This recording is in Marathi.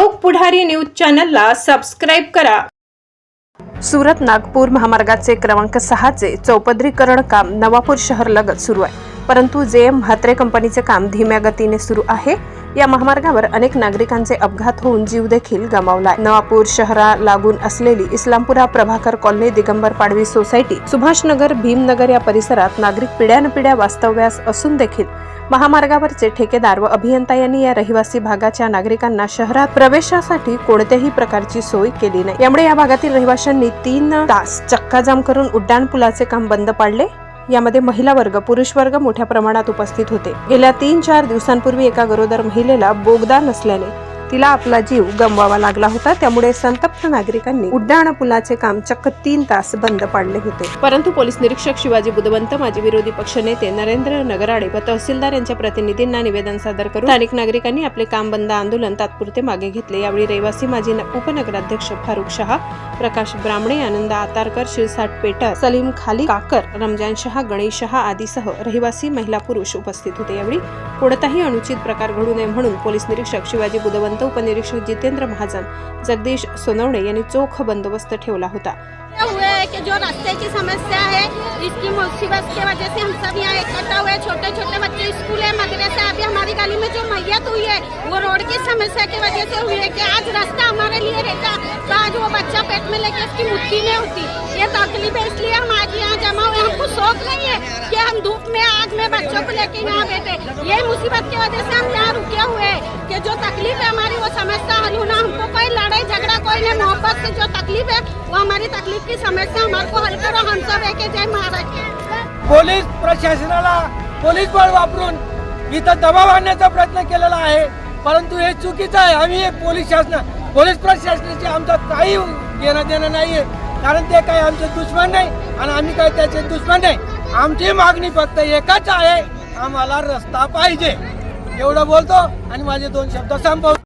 लोक पुढारी न्यूज चॅनलला सबस्क्राईब करा. सुरत नागपूर महामार्गाचे क्रमांक सहाचे चौपदरीकरण काम नवापूर शहर लगत सुरू आहे. परंतु जे एम म्हात्रे कंपनीचे काम धीम्या गतीने सुरू आहे या महामार्गावर अनेक नागरिकांचे अपघात होऊन जीव देखील गमावलाय. नवापूर शहरा लागून असलेली इस्लामपुरा प्रभाकर कॉलनी दिगंबर पाडवी सोसायटी सुभाषनगर भीमनगर या परिसरात नागरिक पिढ्यानपिढ्या वास्तव्यास असून देखील महामार्गावरचे ठेकेदार व अभियंता यांनी या रहिवासी भागाच्या नागरिकांना शहरात प्रवेशासाठी कोणत्याही प्रकारची सोय केली नाही. यामुळे या भागातील रहिवाशांनी तीन तास चक्काजाम करून उड्डाण पुलाचे काम बंद पाडले. यामध्ये महिला वर्ग पुरुष वर्ग मोठ्या प्रमाणात उपस्थित होते. गेल्या तीन चार दिवसांपूर्वी एका गरोदर महिलेला बोगदा नसल्याने तिला आपला जीव गमवावा लागला होता त्यामुळे संतप्त नागरिकांनी उड्डाण पुलाचे काम चक्क तीन तास बंद पाडले होते. परंतु पोलीस निरीक्षक शिवाजी बुधवंत माजी विरोधी पक्षनेते नरेंद्र नगराडे व तहसीलदार यांच्या प्रतिनिधींना निवेदन सादर करून स्थानिक नागरिकांनी आपले काम बंद आंदोलन तात्पुरते मागे घेतले. यावेळी रहिवासी माजी उपनगराध्यक्ष फारुख शहा प्रकाश ब्रामणे आनंद आतारकर शिरसाट पेटर सलीम खाली काकर रमजान शहा गणेश शहा आदीसह रहिवासी महिला पुरुष उपस्थित होते. यावेळी कोणताही अनुचित प्रकार घडू नये म्हणून पोलीस निरीक्षक शिवाजी बुधवंत उपनिरीक्षक जितेंद्र महाजन जगदीश सोनवणे यांनी चोख बंदोबस्त ठेवला होता. है कि जो रास्ते की समस्या है इसकी मुसीबत के वजह से हम सब यहाँ इकट्ठा हुए छोटे छोटे बच्चे स्कूल है मदरसा अभी हमारी गली में जो मैयत हुई है वो रोड की समस्या की वजह से हुई है कि आज रास्ता हमारे लिए रहता. तो आज वो बच्चा पेट में लेके उसकी मुट्ठी नहीं होती. ये तकलीफ है इसलिए हम आज हुए शौक नहीं है कि हम धूप में आग में बच्चों को लेके यहाँ बैठे। ये मुसीबत की वजह से हम यहाँ रुके हुए हैं कि जो तकलीफ है हमारी वो समस्या हल होना हमको कोई लड़ाई झगड़ा कोई नहीं। मोहब्बत से जो तकलीफ है वो हमारी तकलीफ की समस्या हमारे को हल करो। हम सब एक जय महाराज। पोलीस प्रशासनाला पोलीस बळ वापरून इथं दबाव आणण्याचा प्रयत्न केलेला आहे. परंतु हे चुकीचं आहे. आम्ही पोलीस शासन पोलीस प्रशासनाची आमचा काही घेणं देणं नाहीये. कारण ते काही आमचे दुश्मन नाही आणि आम्ही काही त्याचे दुश्मन नाही. आमची मागणी फक्त एकच आहे आम्हाला रस्ता पाहिजे. एवढं बोलतो आणि माझे दोन शब्द संपवतो